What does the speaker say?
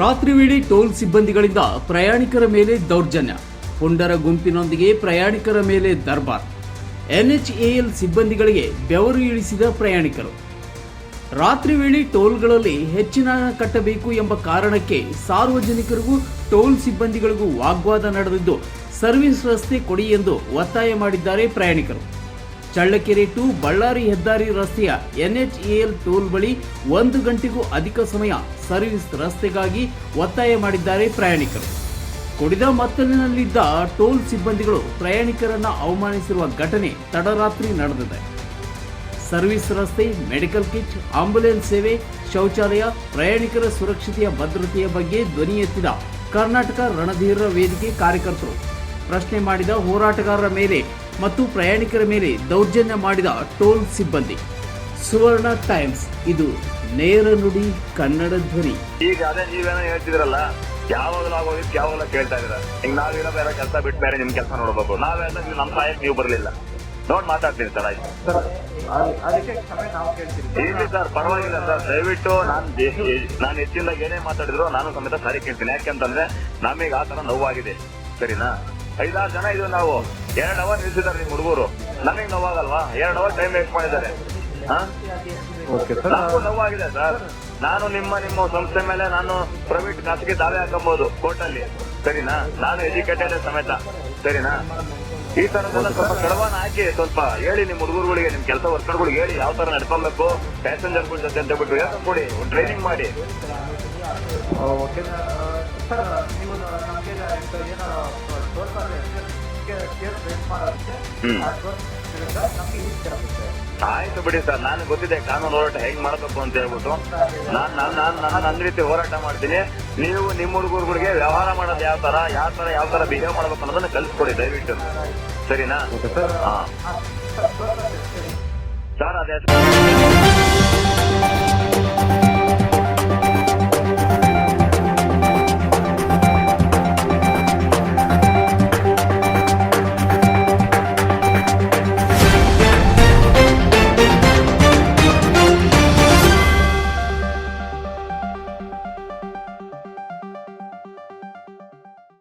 ರಾತ್ರಿ ವೇಳೆ ಟೋಲ್ ಸಿಬ್ಬಂದಿಗಳಿಂದ ಪ್ರಯಾಣಿಕರ ಮೇಲೆ ದೌರ್ಜನ್ಯ. ಪುಂಡರ ಗುಂಪಿನೊಂದಿಗೆ ಪ್ರಯಾಣಿಕರ ಮೇಲೆ ದರ್ಬಾರ್. ಎನ್ಎಚ್ಎಎಲ್ ಸಿಬ್ಬಂದಿಗಳಿಗೆ ಬೆವರು ಇಳಿಸಿದ ಪ್ರಯಾಣಿಕರು. ರಾತ್ರಿ ವೇಳೆ ಟೋಲ್ಗಳಲ್ಲಿ ಹೆಚ್ಚಿನ ಹಣ ಕಟ್ಟಬೇಕು ಎಂಬ ಕಾರಣಕ್ಕೆ ಸಾರ್ವಜನಿಕರಿಗೂ ಟೋಲ್ ಸಿಬ್ಬಂದಿಗಳಿಗೂ ವಾಗ್ವಾದ ನಡೆದಿದ್ದು, ಸರ್ವಿಸ್ ರಸ್ತೆ ಕೊಡಿ ಎಂದು ಒತ್ತಾಯ ಮಾಡಿದ್ದಾರೆ ಪ್ರಯಾಣಿಕರು. ಚಳ್ಳಕೆರೆ ಟು ಬಳ್ಳಾರಿ ಹೆದ್ದಾರಿ ರಸ್ತೆಯ ಎನ್ಎಚ್ಎಎಲ್ ಟೋಲ್ ಬಳಿ ಒಂದು ಗಂಟೆಗೂ ಅಧಿಕ ಸಮಯ ಸರ್ವಿಸ್ ರಸ್ತೆಗಾಗಿ ಒತ್ತಾಯ ಮಾಡಿದ್ದಾರೆ ಪ್ರಯಾಣಿಕರು. ಕುಡಿದ ಮತ್ತಲಿನಲ್ಲಿದ್ದ ಟೋಲ್ ಸಿಬ್ಬಂದಿಗಳು ಪ್ರಯಾಣಿಕರನ್ನ ಅವಮಾನಿಸಿರುವ ಘಟನೆ ತಡರಾತ್ರಿ ನಡೆದಿದೆ. ಸರ್ವಿಸ್ ರಸ್ತೆ, ಮೆಡಿಕಲ್ ಕಿಟ್ ಆಂಬ್ಯುಲೆನ್ಸ್ ಸೇವೆ, ಶೌಚಾಲಯ, ಪ್ರಯಾಣಿಕರ ಸುರಕ್ಷತೆಯ ಭದ್ರತೆಯ ಬಗ್ಗೆ ಧ್ವನಿ ಎತ್ತಿದ ಕರ್ನಾಟಕ ರಣಧೀರ ವೇದಿಕೆ ಕಾರ್ಯಕರ್ತರು. ಪ್ರಶ್ನೆ ಮಾಡಿದ ಹೋರಾಟಗಾರರ ಮೇಲೆ ಮತ್ತು ಪ್ರಯಾಣಿಕರ ಮೇಲೆ ದೌರ್ಜನ್ಯ ಮಾಡಿದ ಟೋಲ್ ಸಿಬ್ಬಂದಿ. ಸುವರ್ಣ ಟೈಮ್ಸ್ ಇದು ನೇರ ನುಡಿ ಕನ್ನಡ ಧ್ವನಿ. ಈಗ ಅದೇ ನೀವೇನೋ ಹೇಳ್ತಿದ್ರಲ್ಲ ಯಾವಾಗಲೂ ಆಗೋದಿತ್ತು ಯಾವಾಗಲೂ ಕೇಳ್ತಾ ಇದ್ರ ಈಗ ನಾವಿರೋ ಬೇರೆ ಕೆಲಸ ಬಿಟ್ಟು ಬೇರೆ ನಿಮ್ ಕೆಲಸ ನೋಡ್ಬೇಕು. ನಾವೆಲ್ಲ ನೀವು ನಮ್ಮ ಸಹಾಯಕ್ಕೆ ನೀವು ಬರಲಿಲ್ಲ. ನೋಡ್ ಮಾತಾಡ್ತೀನಿ ಸರ್ ಆಯ್ತು. ಇಲ್ಲಿ ಸರ್ ಪರವಾಗಿಲ್ಲ ಸರ್. ದಯವಿಟ್ಟು ನಾನು ನಾನು ಹೆಚ್ಚಿನದಾಗ ಏನೇ ಮಾತಾಡಿದ್ರು ನಾನು ಸಮೇತ ಸಾರಿ ಕೇಳ್ತೀನಿ. ಯಾಕೆಂತಂದ್ರೆ ನಮಗೆ ಆ ತರ ನೋವಾಗಿದೆ. ಸರಿನಾ? ಐದಾರು ಜನ ಇದು ನಾವು. ಎರಡ್ ಅವರ್ ನಿಲ್ಸಿದ್ದಾರೆ ನಿಮ್ ಹುಡುಗರು. ನನಗೆ ನೋವಾಗಲ್ವಾ? ಎರಡು ಅವರ್ ಟೈಮ್ ವೇಸ್ಟ್ ಮಾಡಿದ್ದಾರೆ. ನನಗೂ ನೋವಾಗಿದೆ ಸರ್ ನಾನು ನಿಮ್ಮ ನಿಮ್ಮ ಸಂಸ್ಥೆ ಮೇಲೆ ನಾನು ಪ್ರೈವೇಟ್ ಖಾಸಗಿ ದಾವೆ ಹಾಕಬಹುದು ಕೋರ್ಟ್ ಅಲ್ಲಿ ಸರಿನಾ? ನಾನು ಎಜುಕೇಟೆಡ್ ಸಮೇತ. ಸರಿನಾ? ಈ ತರದೆಲ್ಲ ಸ್ವಲ್ಪ ಕಡವಾನ ಹಾಕಿ ಸ್ವಲ್ಪ ಹೇಳಿ ನಿಮ್ ಹುಡುಗರುಗಳಿಗೆ ನಿಮ್ ಕೆಲಸ ವರ್ಕರ್ಗಳಿಗೆ ಹೇಳಿ ಯಾವ ತರ ನಡ್ಕೊಬೇಕು ಪ್ಯಾಸೆಂಜರ್ಗಳ ಜೊತೆ ಅಂತ ಬಿಟ್ಟು ಹೇಳ್ಕೊಂಡು ಕೊಡಿ ಟ್ರೈನಿಂಗ್ ಮಾಡಿ. ಓಕೆ ಸರ್ ನೀವು ನಮಗೆ ಆಯ್ತು ಬಿಡಿ ಸರ್ ನಾನು ಗೊತ್ತಿದೆ ಕಾನೂನು ಹೋರಾಟ ಹೆಂಗ್ ಮಾಡಬೇಕು ಅಂತ ಹೇಳ್ಬಿಟ್ಟು. ನಾನು ನಾನ್ ನಾನ್ ನಾನು ನನ್ನ ರೀತಿ ಹೋರಾಟ ಮಾಡ್ತೀನಿ. ನೀವು ನಿಮ್ಮ ಹುಡುಗರುಗಳಿಗೆ ವ್ಯವಹಾರ ಮಾಡೋದು ಯಾವ ತರ ಯಾವ ತರ ಯಾವ ತರ ಬಿಹೇವ್ ಮಾಡ್ಬೇಕು ಅನ್ನೋದನ್ನ ಕಲ್ಸ್ಕೊಡಿ ದಯವಿಟ್ಟು. ಸರಿನಾ? ಸರ್ ಹಾ. ಸರ್ ಅದೇ